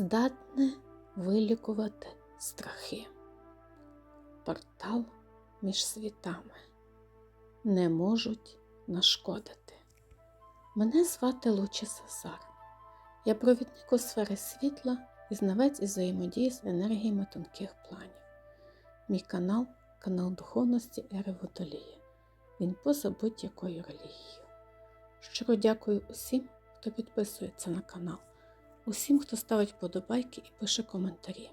здатне вилікувати страхи. Портал між світами не можуть нашкодити. Мене звати Лучі Сазар. Я провідник у сфери світла і знавець із взаємодії з енергіями тонких планів. Мій канал канал духовності Ери Водолії. Він поза будь-якою релігією. Щиро дякую усім, хто підписується на канал, усім, хто ставить вподобайки і пише коментарі.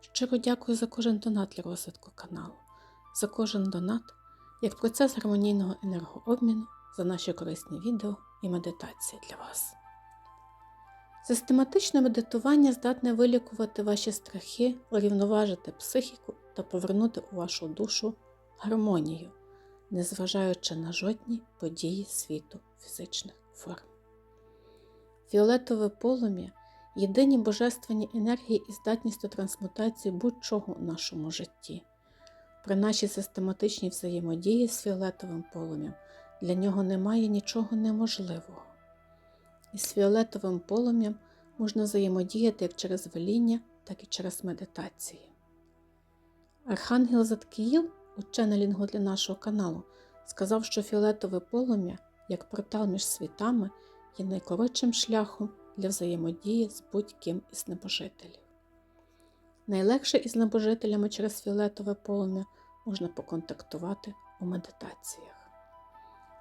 Щиро дякую за кожен донат для розвитку каналу, за кожен донат як процес гармонійного енергообміну, за наші корисні відео і медитації для вас. Систематичне медитування здатне вилікувати ваші страхи, урівноважити психіку та повернути у вашу душу гармонію, незважаючи на жодні події світу фізичних форм. Фіолетове полум'я єдині божественні енергії і здатність до трансмутації будь-чого у нашому житті. При нашій систематичній взаємодії з фіолетовим полум'ям для нього немає нічого неможливого. Із фіолетовим полум'ям можна взаємодіяти як через веління, так і через медитації. Архангел Заткіїл у ченнелінгу для нашого каналу сказав, що фіолетове полум'я, як портал між світами, є найкоротшим шляхом для взаємодії з будь-ким із небожителів. Найлегше із небожителями через фіолетове полум'я можна поконтактувати у медитаціях.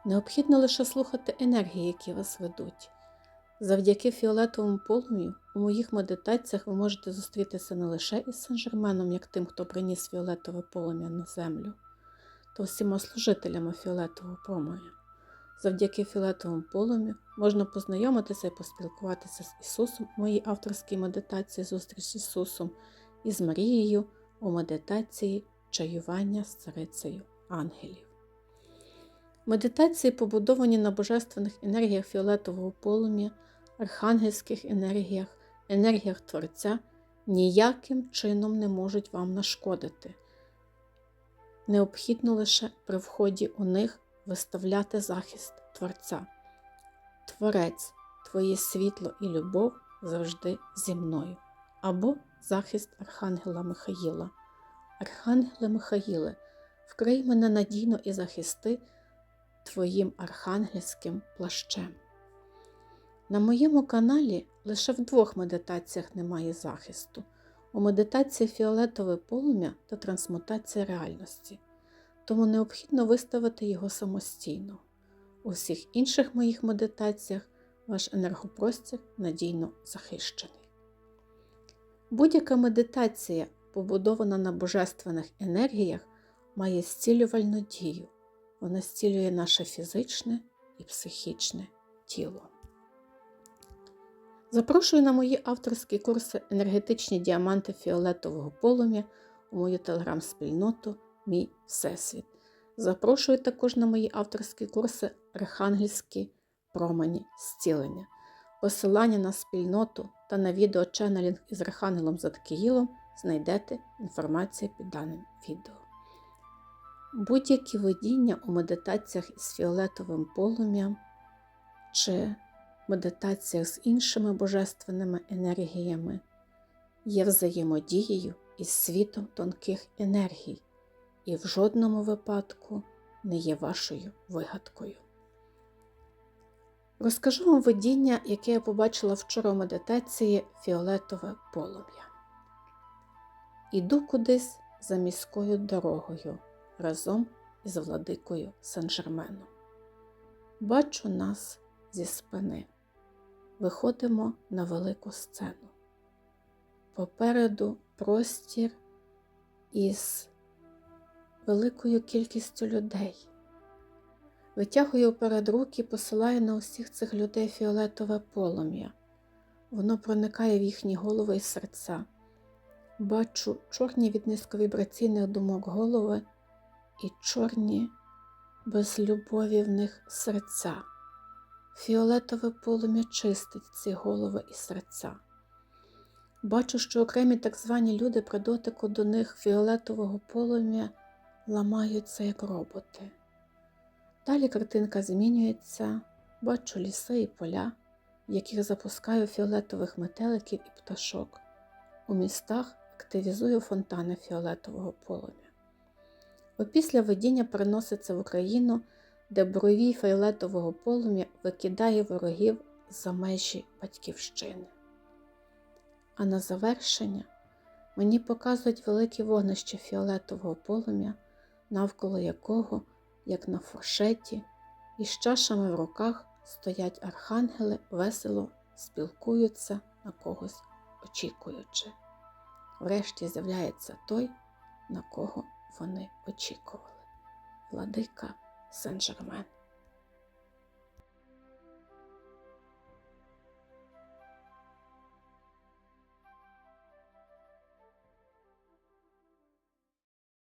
Необхідно лише слухати енергії, які вас ведуть. Завдяки фіолетовому полум'ю у моїх медитаціях ви можете зустрітися не лише із Сен-Жерменом, як тим, хто приніс фіолетове полум'я на землю, та всіма служителями фіолетового промою. Завдяки фіолетовому полум'ю можна познайомитися і поспілкуватися з Ісусом у моїй авторській медитації Зустріч з Ісусом і з Марією у медитації Чаювання з царицею ангелів. Медитації побудовані на божественних енергіях фіолетового полум'я, архангельських енергіях, енергіях Творця ніяким чином не можуть вам нашкодити. Необхідно лише при вході у них виставляти захист Творця. Творець, Твоє світло і любов завжди зі мною, або захист Архангела Михаїла. Архангеле Михаїле, вкрий мене надійно і захисти Твоїм архангельським плащем. На моєму каналі лише в двох медитаціях немає захисту. У медитації фіолетове полум'я та трансмутація реальності, тому необхідно виставити його самостійно. У всіх інших моїх медитаціях ваш енергопростір надійно захищений. Будь-яка медитація, побудована на божественних енергіях, має зцілювальну дію. Вона зцілює наше фізичне і психічне тіло. Запрошую на мої авторські курси енергетичні діаманти фіолетового полум'я у мою телеграм-спільноту Мій Всесвіт. Запрошую також на мої авторські курси Архангельські промені зцілення. Посилання на спільноту та на відео ченнелінг із Архангелом Заткіїлом знайдете інформацію під даним відео. Будь-які видіння у медитаціях із фіолетовим полум'ям чи медитаціях з іншими божественними енергіями є взаємодією із світом тонких енергій і в жодному випадку не є вашою вигадкою. Розкажу вам видіння, яке я побачила вчора у медитації фіолетове полум'я. Іду кудись за міською дорогою разом із владикою Сен-Жерменом. Бачу нас зі спини. Виходимо на велику сцену. Попереду простір із великою кількістю людей. Витягую вперед руки і посилаю на усіх цих людей фіолетове полум'я. Воно проникає в їхні голови і серця. Бачу чорні від низьковібраційних думок голови і чорні без любові в них серця. Фіолетове полум'я чистить ці голови і серця. Бачу, що окремі так звані люди при дотику до них фіолетового полум'я ламаються як роботи. Далі картинка змінюється, бачу ліси і поля, яких запускаю фіолетових метеликів і пташок. У містах активізую фонтани фіолетового полум'я. Опісля видіння переноситься в Україну, де бровій фіолетового полум'я викидає ворогів за межі батьківщини. А на завершення мені показують велике вогнище фіолетового полум'я, навколо якого, як на фуршеті, із чашами в руках стоять архангели, весело спілкуються на когось очікуючи. Врешті з'являється той, на кого вони очікували. Владика Сен-Жермен.